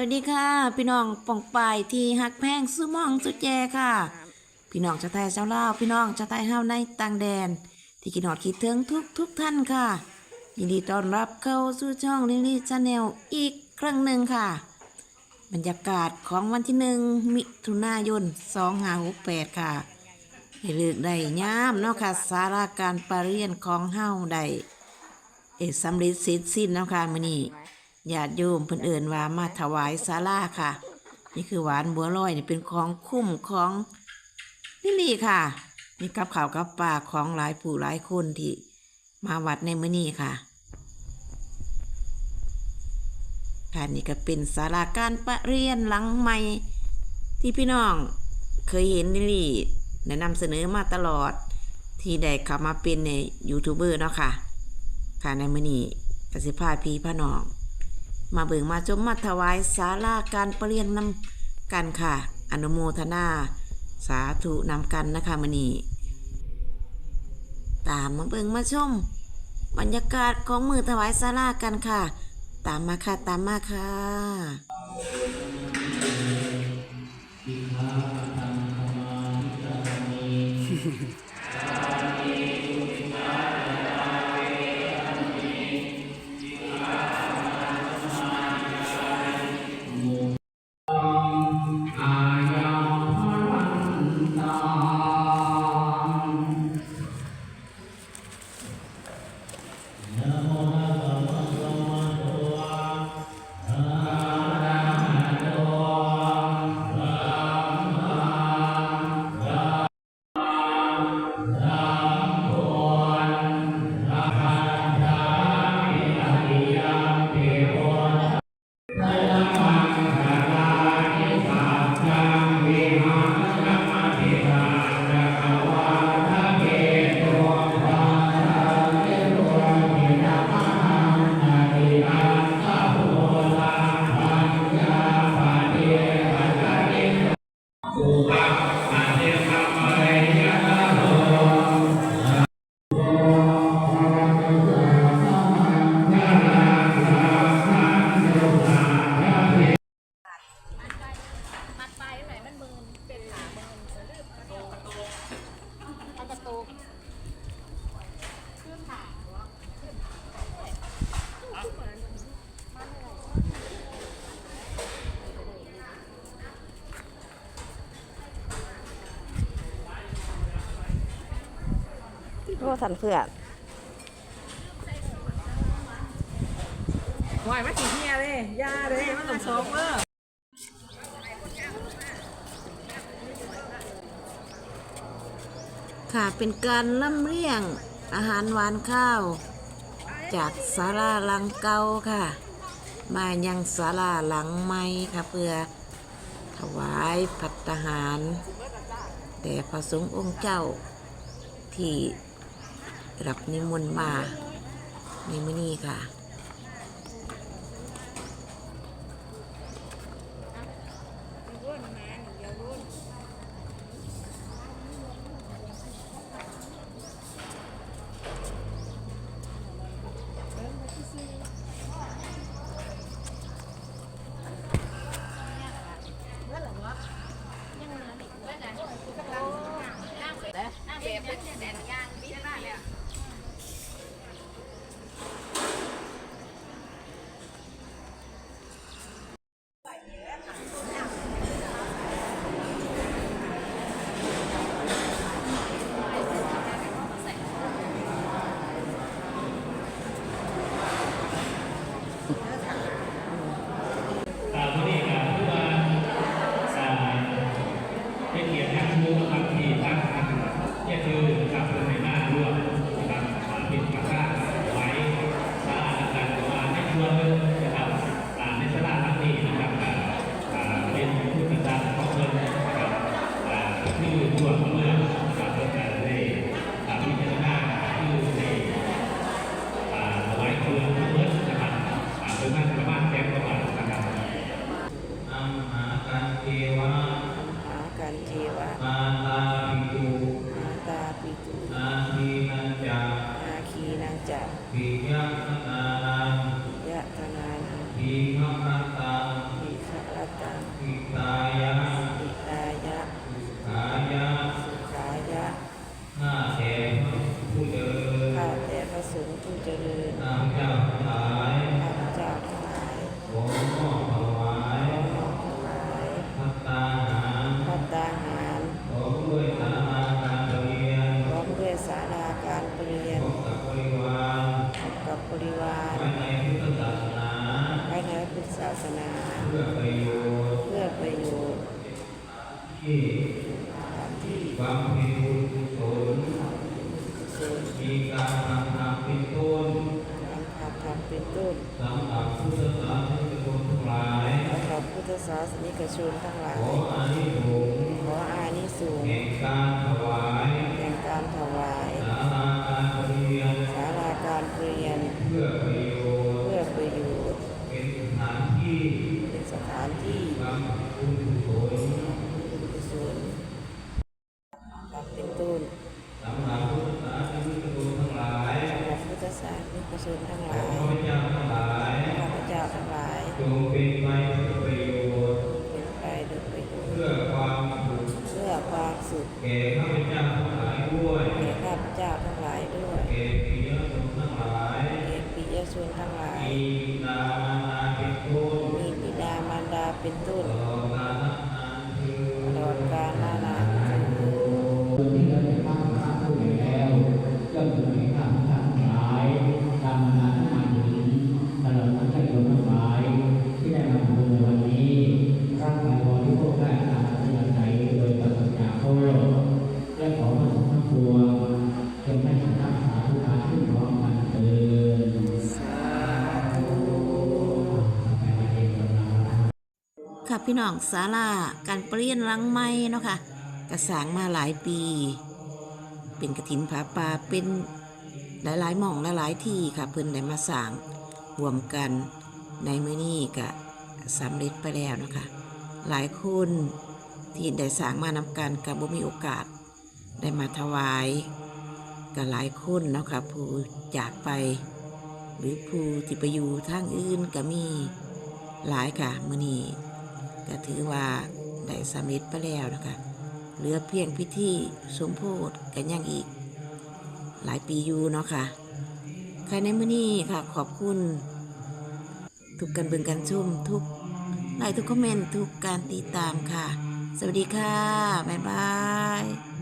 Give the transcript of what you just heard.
วัสดีค่ะ พี่น้องป่องปายที่หักแพงสุมองสุแจค่ะ พี่น้องชาวไทยชาวลาวพี่น้องชาวไทยเฮาในต่างแดน ที่กินหอดคิดถึงทุกทุกท่านค่ะ ยินดีต้อนรับเข้าสู่ช่องลิลี่ชาแนลอีกครั้งหนึ่งค่ะ บรรยากาศของวันที่หนึ่งมิถุนายน2568ค่ะให้เลือกได้ย่ามเนาะค่ะสาราการประเรียนของเฮาได้เอกสำเร็จเสร็จสิ้นแล้วค่ะมื้อนี้ ญาติโยมเพิ่นเอิ่นว่ามาถวายศาลาค่ะ นี่คือหวานบัวลอยนี่เป็นของคุ้มของลิลี่ค่ะมีกับข่าวกับปลาของหลายผู้หลายคนที่มาวัดในมื้อนี้ค่ะค่ะนี่ก็เป็นศาลาการประเรียนหลังใหม่ที่พี่น้องเคยเห็นลิลี่แนะนำเสนอมาตลอดที่ได้เข้ามาเป็นในยูทูบเบอร์เนาะค่ะ ค่ะในมื้อนี้กสิพาพี่พาน้อง มาเบิ่งมาชมมาถวายศาลาการประเรียนนำกันค่ะ อนุโมทนา สาธุนำกันนะคะมื้อนี้ตามมาเบิ่งมาชม บรรยากาศของมือถวายศาลากันค่ะ ตามมาค่ะตามมาค่ะมัด โอ้สันเพื่อนหอยมากี่เฮียเลยยาเลยมันต้องซอกเออค่ะ เป็นการล่ำเลียงอาหารหวานข้าว จากศาลาหลังเก่าค่ะ มายังศาลาหลังใหม่ค่ะเพื่อถวายพัตตาหารแด่พระสงฆ์องค์เจ้าที่ รับนิมนต์มาในมื้อนี้ค่ะ การเปลี่ยนกับบริวารภายในพุทธศาสนา เพื่อประโยชน์เพื่อประโยชน์ที่ที่บำเพ็ญบุญกุศลมีการทำทำเป็นต้นทำทำเป็นต้นสำหรับพุทธศาสนิกชนทั้งหลายสำหรับพุทธศาสนิกชนทั้งหลายขออานิสงส์ขออานิสงส์แห่งการถวายแห่งการถวาย กชนทั้งหขอลทั้งหลายข้าพเจ้าทั้งหลายจงเป็นไปเพื่อประโยชน์เป็นไปโดยประโยชน์เพื่อความสุขเพื่อความสุขแก่ข้าพเจ้าทั้งหลายด้วยแก่ข้าพเจ้าทั้งหลายด้วยแก่ปิยชนทั้งหลายแก่ปิยชนทั้งหลายมีนามนาเป็นต้นมีบิดามารดาเป็นต้น พี่น้องศาลาการเปลี่ยนหลังไม้เนาะค่ะกระสางมาหลายปี เป็นกระถินผาป่าเป็นหลายๆหม่องหลายๆที่ค่ะเพิ่นได้มาสร้างรวมกันในมื้อนี้ก็สำเร็จไปแล้วนะคะ หลายคนที่ได้สร้างมานำกันก็บ่มีโอกาส ได้มาถวายก็หลายคนเนาะค่ะผู้จากไป หรือผู้ที่ไปอยู่ทางอื่นก็มีหลายค่ะมื้อนี้ ก็ถือว่าได้สำเร็จไปแล้วนะคะเหลือเพียงพิธีสมโพธิกันยังอีก หลายปีอยู่เนาะค่ะใครในมื้อนี้ค่ะขอบคุณ ทุกการเบิ่งการชมทุกไลค์ทุกคอมเมนต์ทุกการติดตามค่ะ สวัสดีค่ะ บ๊ายบาย